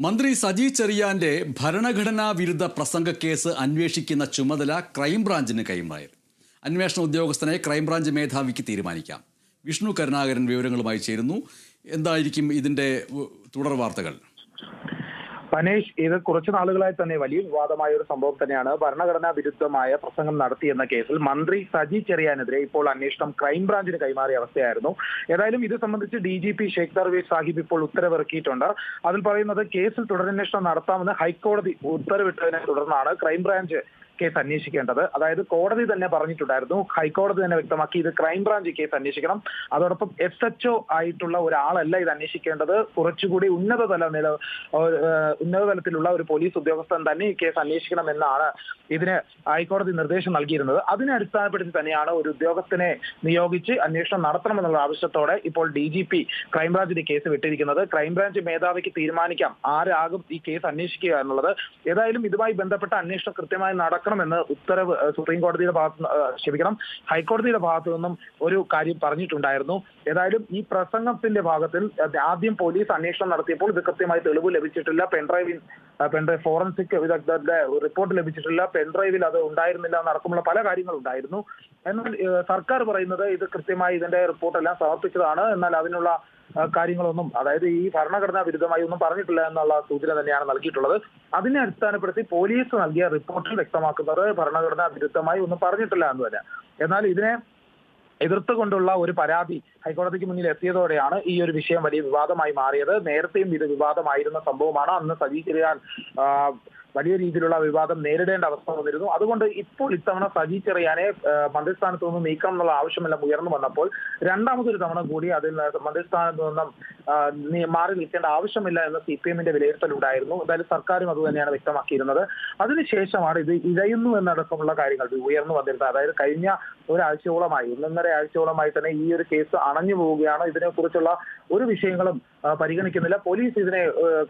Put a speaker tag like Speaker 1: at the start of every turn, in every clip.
Speaker 1: മന്ത്രി സജി ചെറിയാന്റെ ഭരണഘടനാ വിരുദ്ധ പ്രസംഗ കേസ് അന്വേഷിക്കുന്ന ചുമതല ക്രൈംബ്രാഞ്ചിന് കൈമാറി. അന്വേഷണ ഉദ്യോഗസ്ഥനെ ക്രൈംബ്രാഞ്ച് മേധാവിക്ക് തീരുമാനിക്കാം. വിഷ്ണു കരുണാകരൻ വിവരങ്ങളുമായി ചേരുന്നു. എന്തായിരിക്കും ഇതിന്റെ തുടർ വാർത്തകൾ?
Speaker 2: പനേഷ് ഇത് കുറച്ചു നാളുകളായി തന്നെ വലിയ വിവാദമായ ഒരു സംഭവം തന്നെയാണ് ഭരണഘടനാ വിരുദ്ധമായ പ്രസംഗം നടത്തിയെന്ന കേസിൽ മന്ത്രി സജി ചെറിയാനെതിരെ ഇപ്പോൾ അന്വേഷണം ക്രൈംബ്രാഞ്ചിന് കൈമാറിയ അവസ്ഥയായിരുന്നു. ഏതായാലും ഇത് സംബന്ധിച്ച് D G P Sheikh Darvesh Sahib ഇപ്പോൾ ഉത്തരവിറക്കിയിട്ടുണ്ട്. അതിൽ പറയുന്നത് കേസിൽ തുടരന്വേഷണം നടത്താമെന്ന് ഹൈക്കോടതി ഉത്തരവിട്ടതിനെ തുടർന്നാണ് ക്രൈംബ്രാഞ്ച് കേസ് അന്വേഷിക്കേണ്ടത്. അതായത് കോടതി തന്നെ പറഞ്ഞിട്ടുണ്ടായിരുന്നു ഹൈക്കോടതി തന്നെ വ്യക്തമാക്കി ഇത് ക്രൈംബ്രാഞ്ച് കേസ് അന്വേഷിക്കണം. അതോടൊപ്പം എസ് എച്ച് ഒ ആയിട്ടുള്ള ഒരാളല്ല ഇത് അന്വേഷിക്കേണ്ടത്. കുറച്ചുകൂടി ഉന്നതതല നില ഉന്നത ഉന്നതതലത്തിലുള്ള ഒരു പോലീസ് ഉദ്യോഗസ്ഥൻ തന്നെ ഈ കേസ് അന്വേഷിക്കണം എന്നാണ് ഇതിന് ഹൈക്കോടതി നിർദ്ദേശം നൽകിയിരുന്നത്. അതിനെ അടിസ്ഥാനപ്പെടുത്തി തന്നെയാണ് ഒരു ഉദ്യോഗസ്ഥനെ നിയോഗിച്ച് അന്വേഷണം നടത്തണമെന്നുള്ള ആവശ്യത്തോടെ ഇപ്പോൾ ഡി ജി പി ക്രൈംബ്രാഞ്ചിന് കേസ് വിട്ടിരിക്കുന്നത്. ക്രൈംബ്രാഞ്ച് മേധാവിക്ക് തീരുമാനിക്കാം ആരാകും ഈ കേസ് അന്വേഷിക്കുക എന്നുള്ളത്. ഏതായാലും ഇതുമായി ബന്ധപ്പെട്ട അന്വേഷണം കൃത്യമായി നടക്കണമെന്ന് ഉത്തരവ് സുപ്രീം കോടതിയുടെ ഭാഗത്ത് ക്ഷമിക്കണം ഹൈക്കോടതിയുടെ ഭാഗത്തു നിന്നും ഒരു കാര്യം പറഞ്ഞിട്ടുണ്ടായിരുന്നു. ഏതായാലും ഈ പ്രസംഗത്തിന്റെ ഭാഗത്തിൽ ആദ്യം പോലീസ് അന്വേഷണം നടത്തിയപ്പോൾ ഇത് കൃത്യമായി തെളിവ് ലഭിച്ചിട്ടില്ല. പെൻഡ്രൈവിൽ പെൻഡ്രൈവ് ഫോറൻസിക് വിദഗ്ധരുടെ റിപ്പോർട്ട് ലഭിച്ചിട്ടില്ല. പെൻഡ്രൈവിൽ അത് ഉണ്ടായിരുന്നില്ല എന്നടക്കമുള്ള പല കാര്യങ്ങളുണ്ടായിരുന്നു എന്നാൽ സർക്കാർ പറയുന്നത് ഇത് കൃത്യമായി ഇതിന്റെ റിപ്പോർട്ടെല്ലാം സമർപ്പിച്ചതാണ്. എന്നാൽ അതിനുള്ള കാര്യങ്ങളൊന്നും അതായത് ഈ ഭരണഘടനാ വിരുദ്ധമായി ഒന്നും പറഞ്ഞിട്ടില്ല എന്നുള്ള സൂചന തന്നെയാണ് നൽകിയിട്ടുള്ളത്. അതിനെ അടിസ്ഥാനപ്പെടുത്തി പോലീസ് നൽകിയ റിപ്പോർട്ടിൽ വ്യക്തമാക്കുന്നത് ഭരണഘടനാ വിരുദ്ധമായി ഒന്നും പറഞ്ഞിട്ടില്ല എന്ന് തന്നെ. എന്നാൽ ഇതിനെ എതിർത്തുകൊണ്ടുള്ള ഒരു പരാതി ഹൈക്കോടതിക്ക് മുന്നിൽ എത്തിയതോടെയാണ് ഈ ഒരു വിഷയം വലിയ വിവാദമായി മാറിയത്. നേരത്തെയും ഇത് വിവാദമായിരുന്ന സംഭവമാണ്. അന്ന് സജി ചെറിയാൻ വലിയ രീതിയിലുള്ള വിവാദം നേരിടേണ്ട അവസ്ഥ വന്നിരുന്നു. അതുകൊണ്ട് ഇപ്പോൾ ഇത്തവണ സജി ചെറിയാനെ മന്ത്രിസ്ഥാനത്ത് നിന്ന് നീക്കണം എന്നുള്ള ആവശ്യമെല്ലാം ഉയർന്നു വന്നപ്പോൾ രണ്ടാമതൊരു തവണ കൂടി അതിൽ മന്ത്രിസ്ഥാനത്ത് നിന്നും മാറി നിൽക്കേണ്ട ആവശ്യമില്ല എന്ന സി പി എമ്മിന്റെ വിലയിരുത്തൽ ഉണ്ടായിരുന്നു എന്തായാലും സർക്കാരും അത് തന്നെയാണ് വ്യക്തമാക്കിയിരുന്നത്. അതിനുശേഷമാണ് ഇത് ഇഴയുന്നു എന്നടക്കമുള്ള കാര്യങ്ങൾ ഉയർന്നു വന്നിരുന്നത്. അതായത് കഴിഞ്ഞ ഒരാഴ്ചയോളമായി ഒന്നൊന്നര ആഴ്ചയോളമായി തന്നെ ഈ ഒരു കേസ് അണഞ്ഞു പോവുകയാണ്. ഇതിനെക്കുറിച്ചുള്ള ഒരു വിഷയങ്ങളും പരിഗണിക്കുന്നില്ല. പോലീസ് ഇതിനെ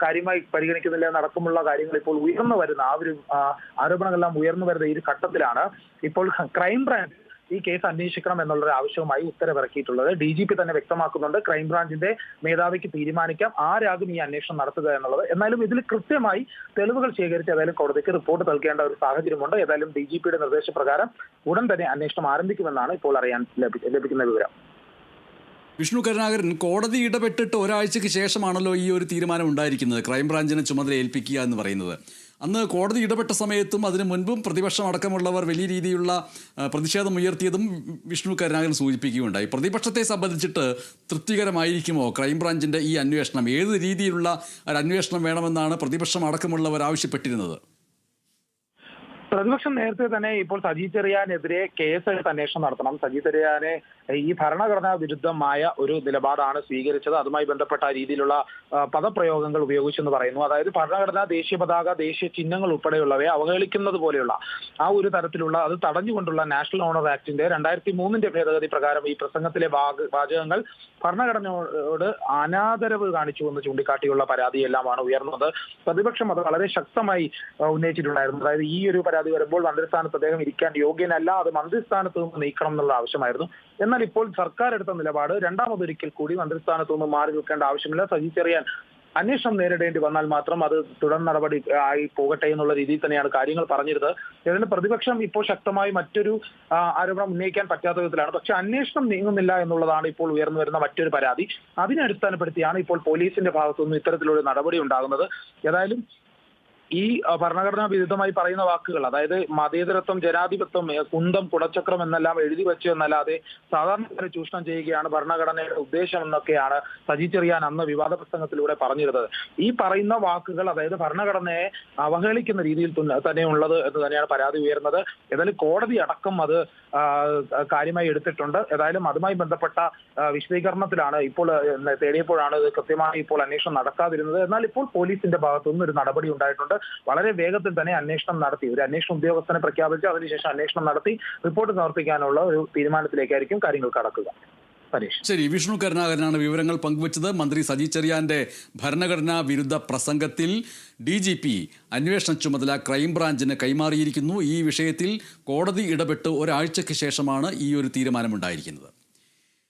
Speaker 2: കാര്യമായി പരിഗണിക്കുന്നില്ല. നടക്കുമുള്ള കാര്യങ്ങൾ ഇപ്പോൾ ഉയർന്നു വരുന്ന ആ ഒരു ആരോപണങ്ങളെല്ലാം ഉയർന്നു വരുന്ന ഈ ഒരു ഘട്ടത്തിലാണ് ഇപ്പോൾ ക്രൈംബ്രാഞ്ച് ഈ കേസ് അന്വേഷിക്കണം എന്നുള്ളൊരു ആവശ്യവുമായി ഉത്തരവിറക്കിയിട്ടുള്ളത്. ഡി ജി പി തന്നെ വ്യക്തമാക്കുന്നുണ്ട്. ക്രൈംബ്രാഞ്ചിന്റെ മേധാവിക്ക് തീരുമാനിക്കാം. ആരാകും ഈ അന്വേഷണം നടത്തുക എന്നുള്ളത്. എന്നാലും ഇതിൽ കൃത്യമായി തെളിവുകൾ ശേഖരിച്ച് ഏതായാലും കോടതിക്ക് റിപ്പോർട്ട് നൽകേണ്ട ഒരു സാഹചര്യമുണ്ട്. ഏതായാലും ഡി ജി പിയുടെ നിർദ്ദേശപ്രകാരം ഉടൻ തന്നെ അന്വേഷണം ആരംഭിക്കുമെന്നാണ് ഇപ്പോൾ അറിയാൻ ലഭിക്കുന്ന വിവരം.
Speaker 1: വിഷ്ണു കരുണാകരൻ കോടതി ഇടപെട്ടിട്ട് ഒരാഴ്ചയ്ക്ക് ശേഷമാണല്ലോ ഈ ഒരു തീരുമാനം ഉണ്ടായിരിക്കുന്നത്. ക്രൈംബ്രാഞ്ചിനെ ചുമതല ഏൽപ്പിക്കുക എന്ന് പറയുന്നത്. അന്ന് കോടതി ഇടപെട്ട സമയത്തും അതിനു മുൻപും പ്രതിപക്ഷം അടക്കമുള്ളവർ വലിയ രീതിയിലുള്ള പ്രതിഷേധം ഉയർത്തിയതും വിഷ്ണു കരുണാകരൻ സൂചിപ്പിക്കുകയുണ്ടായി. പ്രതിപക്ഷത്തെ സംബന്ധിച്ചിട്ട് തൃപ്തികരമായിരിക്കുമോ ക്രൈംബ്രാഞ്ചിന്റെ ഈ അന്വേഷണം? ഏത് രീതിയിലുള്ള ഒരു അന്വേഷണം വേണമെന്നാണ് പ്രതിപക്ഷം അടക്കമുള്ളവർ ആവശ്യപ്പെട്ടിരുന്നത്?
Speaker 2: പ്രതിപക്ഷം നേരത്തെ തന്നെ ഇപ്പോൾ സജി ചെറിയാനെതിരെ കേസെടുത്ത് അന്വേഷണം നടത്തണം. സജി ചെറിയാനെ ഈ ഭരണഘടനാ വിരുദ്ധമായ ഒരു നിലപാടാണ് സ്വീകരിച്ചത്. അതുമായി ബന്ധപ്പെട്ട രീതിയിലുള്ള പദപ്രയോഗങ്ങൾ ഉപയോഗിച്ചെന്ന് പറയുന്നു. അതായത് ഭരണഘടന ദേശീയ പതാക ദേശീയ ചിഹ്നങ്ങൾ ഉൾപ്പെടെയുള്ളവയെ അവഹേളിക്കുന്നത് പോലെയുള്ള ആ ഒരു തരത്തിലുള്ള അത് തടഞ്ഞുകൊണ്ടുള്ള നാഷണൽ ഓണർ ആക്ടിന്റെ രണ്ടായിരത്തി മൂന്നിന്റെ ഭേദഗതി പ്രകാരം ഈ പ്രസംഗത്തിലെ വാചകങ്ങൾ ഭരണഘടനയോട് അനാദരവ് കാണിച്ചുവെന്ന് ചൂണ്ടിക്കാട്ടിയുള്ള പരാതിയെല്ലാമാണ് ഉയർന്നത്. പ്രതിപക്ഷം അത് വളരെ ശക്തമായി ഉന്നയിച്ചിട്ടുണ്ടായിരുന്നു. അതായത് ഈ ഒരു പരാതി വരുമ്പോൾ മന്ത്രിസ്ഥാനത്ത് അദ്ദേഹം ഇരിക്കാൻ യോഗ്യനല്ല അത് മന്ത്രിസ്ഥാനത്ത് നിന്ന് നീക്കണം എന്നുള്ള ആവശ്യമായിരുന്നു. എന്നാൽ ഇപ്പോൾ സർക്കാർ എടുത്ത നിലപാട് രണ്ടാമതൊരിക്കൽ കൂടി മന്ത്രിസ്ഥാനത്ത് നിന്ന് മാറി നിൽക്കേണ്ട ആവശ്യമില്ല. സജി ചെറിയാൻ അന്വേഷണം നേരിടേണ്ടി വന്നാൽ മാത്രം അത് തുടർ നടപടി ആയി പോകട്ടെ എന്നുള്ള രീതിയിൽ തന്നെയാണ് കാര്യങ്ങൾ പറഞ്ഞിരുന്നത്. ഇതിന് പ്രതിപക്ഷം ഇപ്പോൾ ശക്തമായി മറ്റൊരു ആരോപണം ഉന്നയിക്കാൻ പറ്റാത്ത വിധത്തിലാണ്. പക്ഷെ അന്വേഷണം നീങ്ങുന്നില്ല എന്നുള്ളതാണ് ഇപ്പോൾ ഉയർന്നു വരുന്ന മറ്റൊരു പരാതി. അതിനെ അടിസ്ഥാനപ്പെടുത്തിയാണ് ഇപ്പോൾ പോലീസിന്റെ ഭാഗത്തുനിന്ന് ഇത്തരത്തിലൊരു നടപടി ഉണ്ടാകുന്നത്. ഏതായാലും ഈ ഭരണഘടനാ വിരുദ്ധമായി പറയുന്ന വാക്കുകൾ അതായത് മതേതരത്വം ജനാധിപത്യം കുന്തം കുടച്ചക്രം എന്നെല്ലാം എഴുതി വെച്ചു എന്നല്ലാതെ സാധാരണക്കാരെ ചൂഷണം ചെയ്യുകയാണ് ഭരണഘടനയുടെ ഉദ്ദേശം എന്നൊക്കെയാണ് സജി ചെറിയാൻ അന്ന് വിവാദ പ്രസംഗത്തിലൂടെ പറഞ്ഞിരുന്നത്. ഈ പറയുന്ന വാക്കുകൾ അതായത് ഭരണഘടനയെ അവഹേളിക്കുന്ന രീതിയിൽ തന്നെ ഉള്ളത് എന്ന് തന്നെയാണ് പരാതി ഉയർന്നത്. ഏതായാലും കോടതി അടക്കം അത് കാര്യമായി എടുത്തിട്ടുണ്ട്. ഏതായാലും അതുമായി ബന്ധപ്പെട്ട വിശദീകരണത്തിലാണ് ഇപ്പോൾ തേടിയപ്പോഴാണ് ഇത് കൃത്യമായി ഇപ്പോൾ അന്വേഷണം നടക്കാതിരുന്നത്. എന്നാൽ ഇപ്പോൾ പോലീസിന്റെ ഭാഗത്തുനിന്ന് ഒരു നടപടി ഉണ്ടായിട്ടുണ്ട്. വളരെ വേഗത്തിൽ തന്നെ അന്വേഷണം നടത്തി. ഒരു അന്വേഷണ ഉദ്യോഗസ്ഥനെ പ്രഖ്യാപിച്ച് അതിനുശേഷം അന്വേഷണം നടത്തി റിപ്പോർട്ട് സമർപ്പിക്കാനുള്ള ഒരു തീരുമാനത്തിലേക്കായിരിക്കും കാര്യങ്ങൾ കടക്കുക.
Speaker 1: ശരി വിഷ്ണു കരുണാകരനാണ് വിവരങ്ങൾ പങ്കുവച്ചത്. മന്ത്രി സജി ചെറിയാന്റെ ഭരണഘടനാ വിരുദ്ധ പ്രസംഗത്തിൽ ഡി ജി പി അന്വേഷണ ചുമതല ക്രൈംബ്രാഞ്ചിന് കൈമാറിയിരിക്കുന്നു. ഈ വിഷയത്തിൽ കോടതി ഇടപെട്ട് ഒരാഴ്ചയ്ക്ക് ശേഷമാണ് ഈ ഒരു തീരുമാനമുണ്ടായിരിക്കുന്നത്.